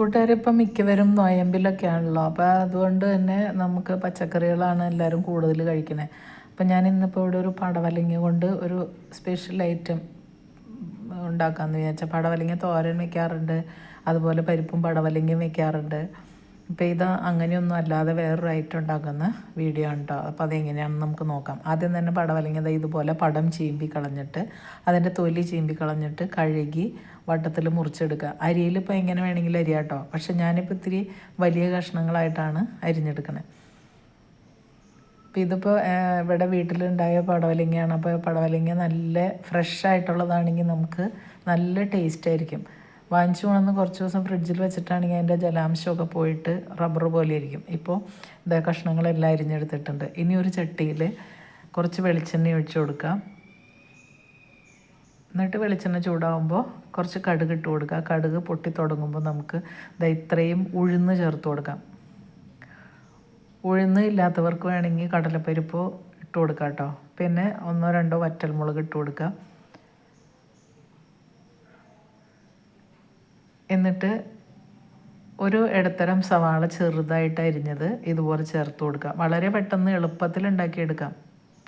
കൂട്ടുകാരിപ്പം മിക്കവരും നൊയമ്പിലൊക്കെയാണല്ലോ. അപ്പോൾ അതുകൊണ്ട് തന്നെ നമുക്ക് പച്ചക്കറികളാണ് എല്ലാവരും കൂടുതൽ കഴിക്കുന്നത് അപ്പം ഞാൻ ഇന്നിപ്പോൾ ഇവിടെ ഒരു പടവലങ്ങ കൊണ്ട് ഒരു സ്പെഷ്യൽ ഐറ്റം ഉണ്ടാക്കാമെന്ന് വിചാരിച്ചാൽ പടവലങ്ങ തോരൻ വെക്കാറുണ്ട്. അതുപോലെ പരിപ്പും പടവലങ്ങയും വെക്കാറുണ്ട്. അപ്പോൾ ഇത് അങ്ങനെയൊന്നും അല്ലാതെ വേറൊരു ഐറ്റം ഉണ്ടാക്കുന്ന വീഡിയോ ആണ് കേട്ടോ അപ്പോൾ അതെങ്ങനെയാണെന്ന് നമുക്ക് നോക്കാം. ആദ്യം തന്നെ പടം അല്ലെങ്കിൽ അതായത് ഇതുപോലെ പടം ചീമ്പി കളഞ്ഞിട്ട് അതിന്റെ തൊലി ചീമ്പി കളഞ്ഞിട്ട് കഴുകി വട്ടത്തിൽ മുറിച്ചെടുക്കുക. അരിയിൽ ഇപ്പോൾ എങ്ങനെ വേണമെങ്കിലും അരിയാം കേട്ടോ പക്ഷെ ഞാനിപ്പോൾ ഇത്തിരി വലിയ കഷ്ണങ്ങളായിട്ടാണ് അരിഞ്ഞെടുക്കുന്നത് അപ്പോൾ ഇതിപ്പോൾ ഇവിടെ വീട്ടിലുണ്ടായ പടവലങ്ങയാണ്. അപ്പോൾ പടവലങ്ങ നല്ല ഫ്രഷ് ആയിട്ടുള്ളതാണെങ്കിൽ നമുക്ക് നല്ല ടേസ്റ്റ് ആയിരിക്കും. വാങ്ങിച്ചു കൊണ്ടുവന്ന് കുറച്ച് ദിവസം ഫ്രിഡ്ജിൽ വെച്ചിട്ടാണെങ്കിൽ അതിന്റെ ജലാംശമൊക്കെ പോയിട്ട് റബ്ബർ പോലെ ഇരിക്കും ഇപ്പോൾ ഇതാ കഷ്ണങ്ങളെല്ലാം അരിഞ്ഞെടുത്തിട്ടുണ്ട്. ഇനി ഒരു ചട്ടിയിൽ കുറച്ച് വെളിച്ചെണ്ണ ഒഴിച്ചു കൊടുക്കാം. എന്നിട്ട് വെളിച്ചെണ്ണ ചൂടാകുമ്പോൾ കുറച്ച് കടുക് ഇട്ട് കൊടുക്കുക. കടുക് പൊട്ടി തുടങ്ങുമ്പോൾ നമുക്ക് ഇതാ ഇത്രയും ഉഴുന്ന് ചേർത്ത് കൊടുക്കാം. ഉഴുന്ന് ഇല്ലാത്തവർക്ക് വേണമെങ്കിൽ കടലപ്പരിപ്പ് ഇട്ട് കൊടുക്കാം കേട്ടോ. പിന്നെ ഒന്നോ രണ്ടോ വറ്റൽമുളക് ഇട്ട് കൊടുക്കുക എന്നിട്ട് ഒരു ഇടത്തരം സവാള ചെറുതായിട്ട് അരിഞ്ഞത് ഇതുപോലെ ചേർത്ത് കൊടുക്കാം. വളരെ പെട്ടെന്ന് എളുപ്പത്തിൽ ഉണ്ടാക്കിയെടുക്കാം.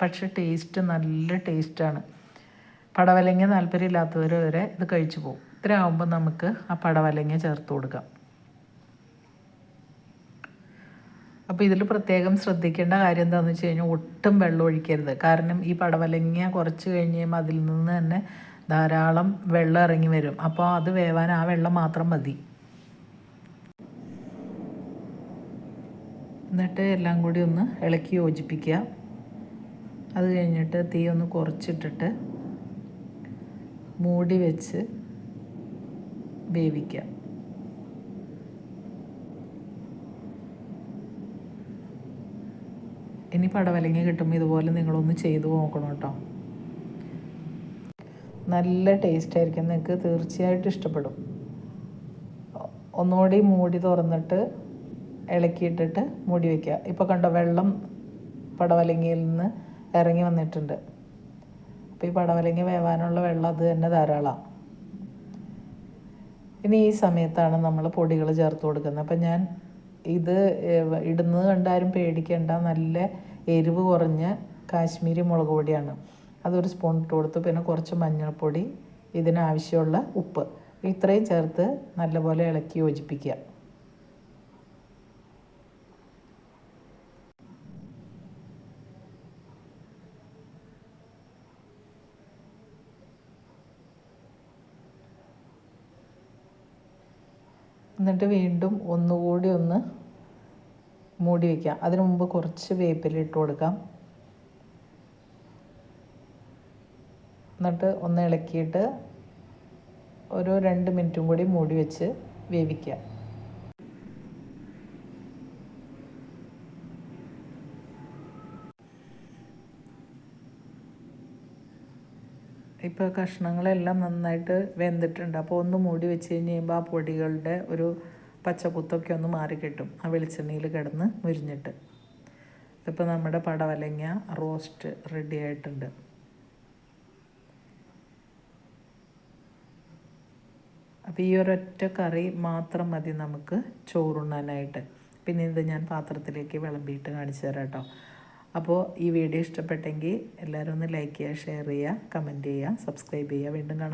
പക്ഷെ ടേസ്റ്റ് നല്ല ടേസ്റ്റാണ് പടവലങ്ങ താല്പര്യമില്ലാത്തവർ വരെ ഇത് കഴിച്ചു പോകും. ഇത്ര ആകുമ്പോൾ നമുക്ക് ആ പടവലങ്ങ ചേർത്ത് കൊടുക്കാം. അപ്പോൾ ഇതിൽ പ്രത്യേകം ശ്രദ്ധിക്കേണ്ട കാര്യം എന്താണെന്ന് വെച്ച് കഴിഞ്ഞാൽ ഒട്ടും വെള്ളം ഒഴിക്കരുത്. കാരണം ഈ പടവലങ്ങ കുറച്ച് കഴിയുമ്പോൾ അതിൽ നിന്ന് തന്നെ ധാരാളം വെള്ളം ഇറങ്ങി വരും. അപ്പോൾ അത് വേവാൻ ആ വെള്ളം മാത്രം മതി. എന്നിട്ട് എല്ലാം കൂടി ഒന്ന് ഇളക്കി യോജിപ്പിക്കുക. അത് കഴിഞ്ഞിട്ട് തീ ഒന്ന് കുറച്ചിട്ടിട്ട് മൂടി വെച്ച് വേവിക്കുക. ഇനി പടവലങ്ങി കിട്ടുമ്പോൾ ഇതുപോലെ നിങ്ങളൊന്ന് ചെയ്തു നോക്കണം കേട്ടോ. നല്ല ടേസ്റ്റ് ആയിരിക്കും. നിങ്ങൾക്ക് തീർച്ചയായിട്ടും ഇഷ്ടപ്പെടും. ഒന്നുകൂടി മൂടി തുറന്നിട്ട് ഇളക്കിയിട്ടിട്ട് മൂടി വയ്ക്കുക ഇപ്പോൾ കണ്ടോ വെള്ളം പടവലങ്ങയിൽ നിന്ന് ഇറങ്ങി വന്നിട്ടുണ്ട്. അപ്പോൾ ഈ പടവലങ്ങ വേവാനുള്ള വെള്ളം അത് തന്നെ ധാരാളമാണ് ഇനി ഈ സമയത്താണ് നമ്മൾ പൊടികൾ ചേർത്ത് കൊടുക്കുന്നത്. അപ്പം ഞാൻ ഇത് ഇടുന്നത് കണ്ടാരും പേടിക്കേണ്ട. നല്ല എരിവ് കുറഞ്ഞ കാശ്മീരി മുളക് പൊടിയാണ്. അതൊരു സ്പൂൺ ഇട്ട് കൊടുത്തു. പിന്നെ കുറച്ച് മഞ്ഞൾപ്പൊടി ഇതിനാവശ്യമുള്ള ഉപ്പ്. ഇത്രയും ചേർത്ത് നല്ലപോലെ ഇളക്കി യോജിപ്പിക്കുക. എന്നിട്ട് വീണ്ടും ഒന്നുകൂടി ഒന്ന് മൂടി വയ്ക്കാം അതിനു മുമ്പ് കുറച്ച് വേപ്പില ഇട്ട് കൊടുക്കാം. എന്നിട്ട് ഒന്ന് ഇളക്കിയിട്ട് ഒരു രണ്ട് മിനിറ്റും കൂടി മൂടി വെച്ച് വേവിക്കുക. ഇപ്പോൾ കഷ്ണങ്ങളെല്ലാം നന്നായിട്ട് വെന്തിട്ടുണ്ട്. അപ്പോൾ ഒന്ന് മൂടി വെച്ച് കഴിഞ്ഞ് കഴിയുമ്പോൾ ആ പൊടികളുടെ ഒരു പച്ചക്കുത്തൊക്കെ ഒന്ന് മാറി കിട്ടും. ആ വെളിച്ചെണ്ണയിൽ കിടന്ന് മുരിഞ്ഞിട്ട്. ഇപ്പോൾ നമ്മുടെ പടവലങ്ങ റോസ്റ്റ് റെഡി ആയിട്ടുണ്ട്. അപ്പോൾ ഈ ഒരൊറ്റ കറി മാത്രം മതി നമുക്ക് ചോറുണ്ണാനായിട്ട്. പിന്നെ ഇത് ഞാൻ പാത്രത്തിലേക്ക് വിളമ്പിയിട്ട് കാണിച്ചു തരാം കേട്ടോ. അപ്പോൾ ഈ വീഡിയോ ഇഷ്ടപ്പെട്ടെങ്കിൽ എല്ലാവരും ഒന്ന് ലൈക്ക് ചെയ്യുക ഷെയർ ചെയ്യുക കമന്റ് ചെയ്യുക സബ്സ്ക്രൈബ് ചെയ്യുക. വീണ്ടും കാണാം.